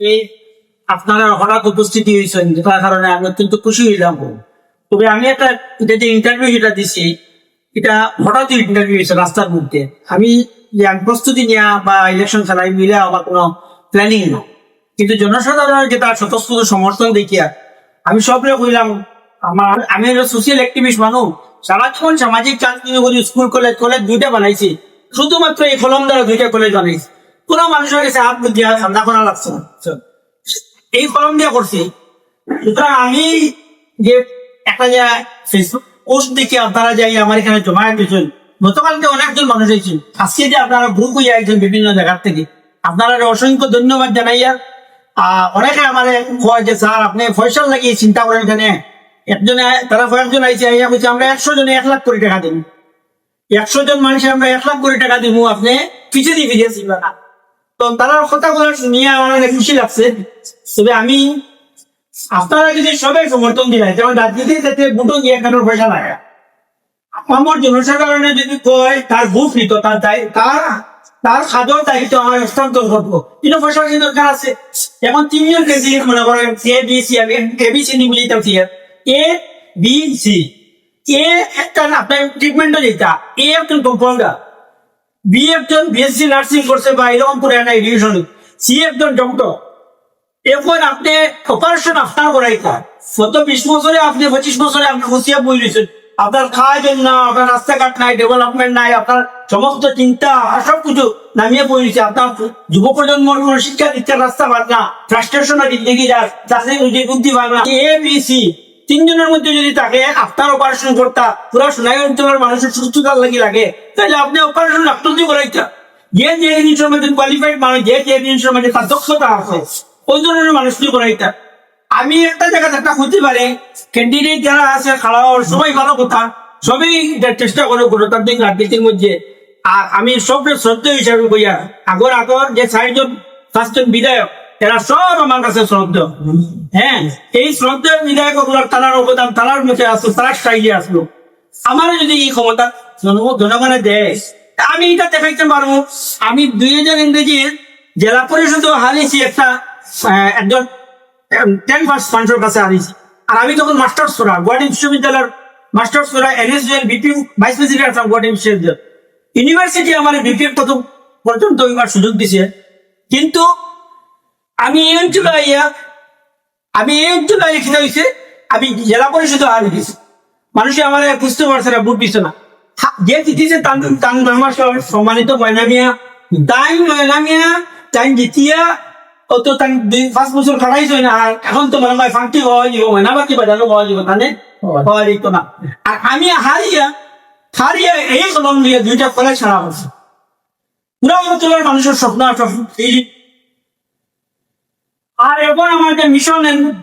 এই আপনারা হঠাৎ উপস্থিতি হয়েছেন কারণে আমি অত্যন্ত খুশি হইলাম। তবে আমি একটা, এটা যে ইন্টারভিউ যেটা দিছি, এটা হঠাৎ ইন্টারভিউ হয়েছে রাস্তার মধ্যে। আমি প্রস্তুতি নেওয়া বা ইলেকশন খেলায় মিলে বা কোনো প্ল্যানিং না কিন্তু জনসাধারণের যেটা স্বতঃস্ফূর্ত সমর্থন দেখিয়া আমি সবরে কইলাম, আমার, আমি হলো সোশিয়াল অ্যাক্টিভিস্ট মানুষ, সারাক্ষণ সামাজিক কাজ স্কুল কলেজ কলেজ দুইটা বানাইছি, শুধুমাত্র এই কলম দ্বারা দুইটা কলেজ বানাইছি। কোনো মানুষের কাছে হাত দিয়া ঠান্ডা করা লাগছে না। এই কলম দিয়ে করছি। সুতরাং আমি যে একটা যে ফেসবুক পোস্ট দেখে আপনারা যাই আমার এখানে জমা দিয়েছেন গতকালকে অনেকজন মানুষ হয়েছেন আজকে যে আপনারা গ্রুপ হয়ে আইছেন বিভিন্ন জায়গার থেকে আপনারা অসংখ্য ধন্যবাদ জানাইয়া আহ, অনেকে আমার কয় যে স্যার আপনি ফয়সাল লাগিয়ে চিন্তা করেন এখানে একজনে তারা কয়েকজন আইসে আইয়া বলছে আমরা একশো জনে এক লাখ কোটি টাকা দিন একশো জন মানুষ আমরা এক লাখ কোটি টাকা দিব আপনি পিছিয়ে দিয়ে ফিরিয়ে না। তো তারা কথাগুলো নিয়ে আমার অনেক খুশি লাগছে। তবে আমি আপনারা যদি সবাই সমর্থন দিলেন, যেমন রাজনীতি যাতে বুটো গিয়ে কারোর পয়সা লাগে? আমার জনসাধারণের যদি কয়, তার বুক নিত, তার তার তার খাদর দায়িত্ব আমার হস্তান্তর করব। কিন্তু পয়সা কিন্তু দরকার আছে। এখন তিনজন কেজি মনে করেন এ বি সি আমি এ বি সি নিয়ে বুঝিতাম এ বি সি এ একটা আপনার ট্রিটমেন্টও যেটা এ একজন কম্পাউন্ডার বি একজন বিএসসি নার্সিং করছে বা এরকম করে একটা এডুকেশন সি একজন ডক্টর এখন আপনি অপারেশন আপনার করাইতা গত বিশ বছরে আপনি, পঁচিশ বছরে আপনি খুশিয়া বই রয়েছেন। আপনার খাওয়া জন্য না, আপনার রাস্তাঘাট নাই ডেভেলপমেন্ট নাই, আপনার সমস্ত চিন্তা সব কিছু নামিয়ে পড়েছে আপনার যুব প্রজন্মর কোনো শিক্ষা দীক্ষার রাস্তা পান না ফ্রাস্ট্রেশনের জিন্দগি যার চাকরি বুদ্ধি পান না এ বি সি তিনজনের মধ্যে যদি তাকে আপনার অপারেশন করতা, পুরো সোনাই অঞ্চলের মানুষের সুস্থতার লাগি লাগে তাহলে আপনি অপারেশন ডাক্তার দিয়ে করাইতা যে যে জিনিসের মধ্যে কোয়ালিফাইড মানুষ, যে যে জিনিসের মধ্যে তার দক্ষতা আছে, ওই ধরনের মানুষ দিয়ে করাইতা আমি একটা জায়গা একটা হতে পারে ক্যান্ডিডেট যারা আছে খাড়া হওয়ার সবাই ভালো কথা, সবই চেষ্টা করে গণতান্ত্রিক রাজনীতির মধ্যে। আর আমি সব শ্রদ্ধা হিসাবে কইয়া আগর আগর যে চারজন, পাঁচজন বিধায়ক এরা সব আমার কাছে শ্রদ্ধা। হ্যাঁ এই শ্রদ্ধা বিধায়কগুলার তারার অবদান তারার মধ্যে আসলো তারা স্টাইলে আসলো। আমার যদি এই ক্ষমতা জন- জনগণে দেয় আমি এটা দেখাইতে পারব। আমি দুই হাজার ইংরেজির জেলা পরিষদ হারিয়েছি একটা একজন টেন পার্স মানুষের কাছে হারিয়েছি। আর আমি তখন মাস্টার্স করা, গুয়াহাটি বিশ্ববিদ্যালয়ের মাস্টার্স করা NSL BP vice president Assam Guwahati বিশ্ববিদ্যালয় ইউনিভার্সিটি আমার বিপি প্রথম পর্যন্ত সুযোগ দিছে। কিন্তু আমি এই অঞ্চলে আইয়া, আমি এই অঞ্চলে আইয়া হয়েছে আমি জেলা পরিষদে হারিয়ে দিয়েছি মানুষে আমার বুঝতে পারছে না বুট দিচ্ছে না। যে জিতিছে সম্মানিত ময়না মিয়া তাই ময়না তাই জিতিয়া, ও তো তাই দুই, পাঁচ বছর না, আর এখন তো মনে হয় ফাঁকি হওয়া যাব ময়না বাকি বাজানো হওয়া যাব হওয়া যেত না। আর আমি হারিয়া হারিয়া এই কলম দিয়ে দুইটা কলেজ ছাড়া হচ্ছে পুরা অঞ্চলের মানুষের স্বপ্ন আর এই আর এখন আমার যে মিশন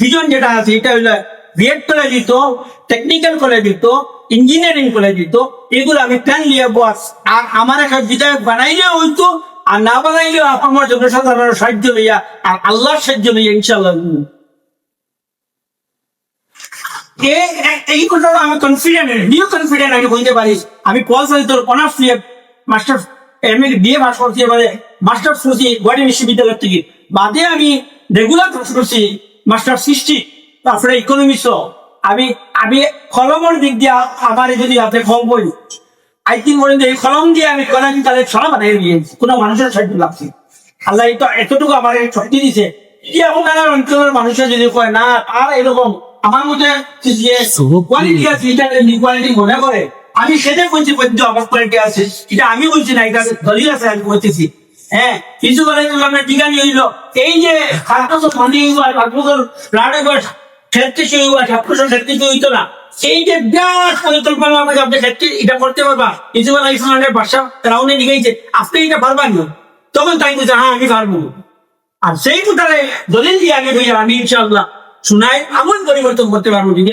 ভিজন যেটা আছে, এটা হইল বিএড কলেজ দিত টেকনিক্যাল কলেজ দিত ইঞ্জিনিয়ারিং কলেজ দিত, এগুলো আমি প্ল্যান নিয়ে বস আর আমার একটা বিধায়ক বানাইলে হইতো, আর না বানাইলেও আমার জনসাধারণের সাহায্য লইয়া, আর আল্লাহর সাহায্য লইয়া ইনশাল্লাহ এই কথাটা আমি কনফিডেন্ট নিউ কনফিডেন্ট আমি বলতে পারি। আমি পল সাহিত্য অনার্স নিয়ে master M A BA pass করছি এবারে করছি বিশ্ববিদ্যালয় থেকে। বাদে আমি রেগুলার কোর্স করছি, মাস্টার সৃষ্টি, তারপরে ইকোনমিক্স আমি আমি কলমের দিক দিয়ে আমার যদি আপনি কম বই আই থিঙ্ক যে এই কলম দিয়ে আমি কলম তাহলে ছড়া বানাই দিয়েছি, কোনো মানুষের সাহায্য লাগছে। আল্লাহ তো এতটুকু আমার শক্তি দিছে অঞ্চলের মানুষের যদি কয়, না, আর এরকম আমার কোয়ালিটি আছে, এটা কোয়ালিটি মনে করে। আমি সেটাই বলছি, পর্যন্ত আমার কোয়ালিটি আছে। এটা আমি বলছি না, এটা দলিল আছে, আমি বলতেছি। হ্যাঁ না যে আপনি এটা করতে পারবা। নিয়ে আপনি এটা তখন তাই বলছে হ্যাঁ আমি পারব। আর সেই কোথায় দলিল দিয়ে আগে আমি ইনশাল্লাহ শুনাই আমল পরিবর্তন করতে পারব, যদি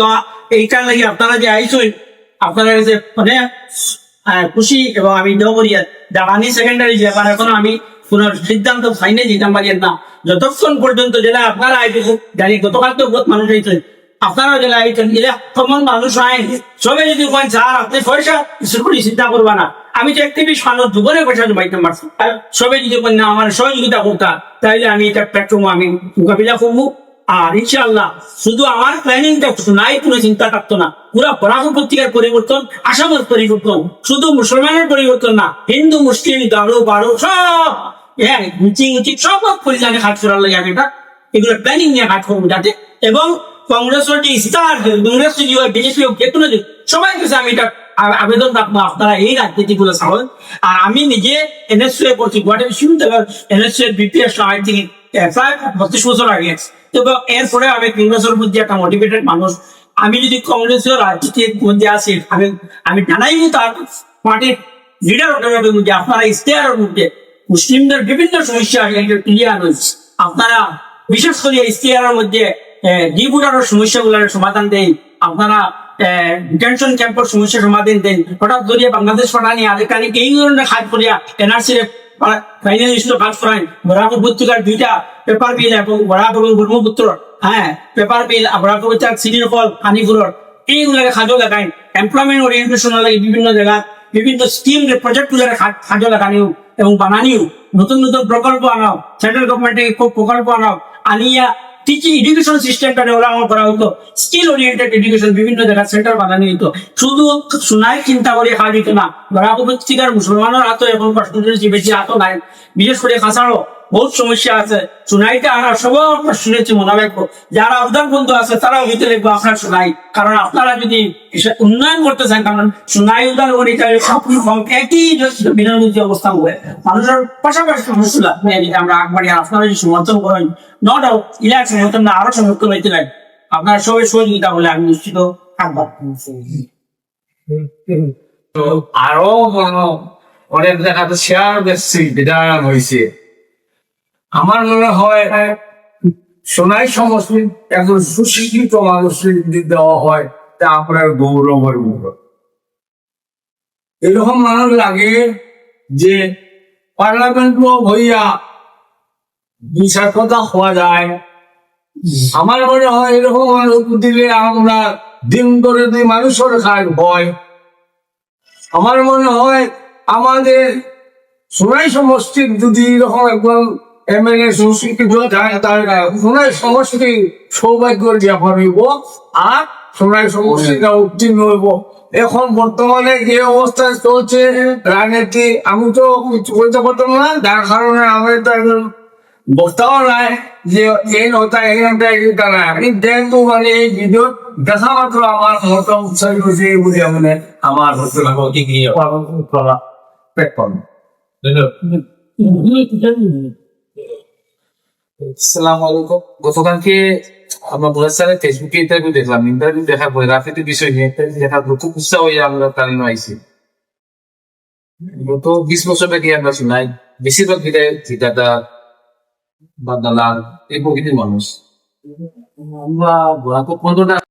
তো এইটার লাগি আপনারা যে আইসই, আপনারা কাছে মানে খুশি এবং আমি করি জাপানি সেকেন্ডারি ব্যাপার এখনও আমি কোন সিদ্ধান্ত ফাইনে দিতাম পারি না। যতক্ষণ পর্যন্ত জেলা আপনারা আইতে জানি গতকাল তো মানুষ আইছেন আপনারা কমন মানুষ যদি কোন স্যার, আপনি পয়সা চিন্তা করবা না। আমি তো একটি বিশ মানুষ দুপুরে পয়সা জমাইতে পারছি। যদি না, আমার সহযোগিতা করতাম তাইলে আমি এটা আমি মোকাবিলা করব। আর ইনশাআল্লাহ শুধু আমার প্ল্যানিংটা নাই, কোনো চিন্তা থাকতো না। পুরা বরাক পত্রিকার পরিবর্তন, আসামের পরিবর্তন, শুধু মুসলমানের পরিবর্তন না, হিন্দু, মুসলিম গারো বারো, সব হ্যাঁ সব হাত করার লাগে এটা। এগুলো প্ল্যানিং নিয়ে কাজ করব যাতে। এবং কংগ্রেসের যে কংগ্রেস যদি হয় বিজেপি হোক, যে কোনো সবাই কাছে আমি এটা আবেদন রাখব, আপনারা এই রাজনীতি গুলো আর আমি নিজে এনএসসি এ পড়ছি এনএসসি এর বিপিএস থেকে প্রায় বত্রিশ বছর আগে তো এরপরে আমি কংগ্রেসের মধ্যে একটা মোটিভেটেড মানুষ আমি যদি কংগ্রেসের রাজনীতির মধ্যে আসি আমি আমি জানাই তার পার্টির লিডার ওটার মধ্যে আপনারা ইস্তেহারের মধ্যে মুসলিমদের বিভিন্ন সমস্যা ক্লিয়ার হয়েছে আপনারা বিশেষ করে ইস্তেহারের মধ্যে সমস্যাগুলোর সমাধান দেন আপনারা ডিটেনশন ক্যাম্পের সমস্যা সমাধান দেন হঠাৎ ধরিয়ে বাংলাদেশ পাঠানি আরেকখানে এই ধরনের কাজ করিয়া এনআরসি ফাইনালিস্ট ফার্স্ট ফ্রাইন বরাক উপত্যকার দুইটা পেপার বিল এবং ব্রহ্মপুত্র। হ্যাঁ পেপার বিল সিনিয়র ফল এইগুলাকে সাজো লাগাই এমপ্লয়মেন্ট ওরিয়েন্টেশন লাগে বিভিন্ন জায়গা, বিভিন্ন স্কিম প্রজেক্ট গুলোকে সাজো লাগানিও এবং বানানিও। নতুন নতুন প্রকল্প আনাও। সেন্ট্রাল গভর্নমেন্টে প্রকল্প আনাও। আনিয়া টিচিং এডুকেশন সিস্টেমটা ডেভেলপমেন্ট করা হতো। স্কিল ওরিয়েন্টেড এডুকেশন বিভিন্ন জায়গায় সেন্টার বানানো হতো। শুধু শুনাই চিন্তা করে হার দিত না। বরাক উপত্যকার মুসলমানের হাতও এখন পার্সেন্টেজ বেশি হাতও নাই। বিশেষ করে খাসারও বহুত সমস্যা আছে। শোনাইতে আমরা সবার শুনেছি, মনে রাখব যারা আবদার বন্ধু আছে, তারাও হইতে লিখব আপনার শোনাই কারণ আপনারা যদি উন্নয়ন করতে চান, কারণ শোনাই উদার একই বিনোদী অবস্থা হবে। মানুষের পাশাপাশি আমরা আগবাড়ি আপনারা যদি সমর্থন করেন ন ডাউট সমর্থন না, আরও সমর্থন হইতে লাগে আপনারা সবাই সহযোগিতা হলে আমি নিশ্চিত আরও অনেক শেয়ার বেশি বিধান হয়েছে আমার মনে হয় সোনাই সমষ্টি একজন সুশিক্ষিত মানুষের যদি দেওয়া হয়, তা আপনার গৌরবের মুখ। এরকম মানুষ লাগে যে পার্লামেন্ট হইয়া বিচার কথা হওয়া যায়। আমার মনে হয় এরকম মানুষ দিলে আমরা দিন করে দিন মানুষের কাজ হয় আমার মনে হয় আমাদের সোনাই সমষ্টির যদি এরকম একজন এমএলএ তাহলে সোনাই সমষ্টি সৌভাগ্যের ব্যাপার হইব আর সোনাই সমষ্টিটা উত্তীর্ণ হইব। এখন বর্তমানে যে অবস্থায় চলছে রাজনীতি আমি তো কিছু বলতে পারতাম না যার কারণে আমি তো একজন বক্তাও নাই যে এই নতা এই নতা এইটা নাই। আমি দেখব মানে এই ভিডিও দেখা মাত্র আমার মতো উৎসাহিত হয়েছে এই বুঝে মানে আমার হচ্ছে না প্রতিক্রিয়া করা প্ল্যাটফর্ম আসসালামু আলাইকুম। গতকালকে আমরা বলের স্যারের ফেসবুকে ইন্টারভিউ দেখলাম। ইন্টারভিউ দেখার পরে রাজনীতির বিষয় নিয়ে ইন্টারভিউ দেখার পর খুব উৎসাহ হয়ে আমরা তার আইসি গত বিশ বছর ব্যাগে আমরা শুনাই, বেশিরভাগ বিদায় ঠিকাদার বা দালাল এই প্রকৃতির মানুষ। আমরা বরাকত পনেরোটা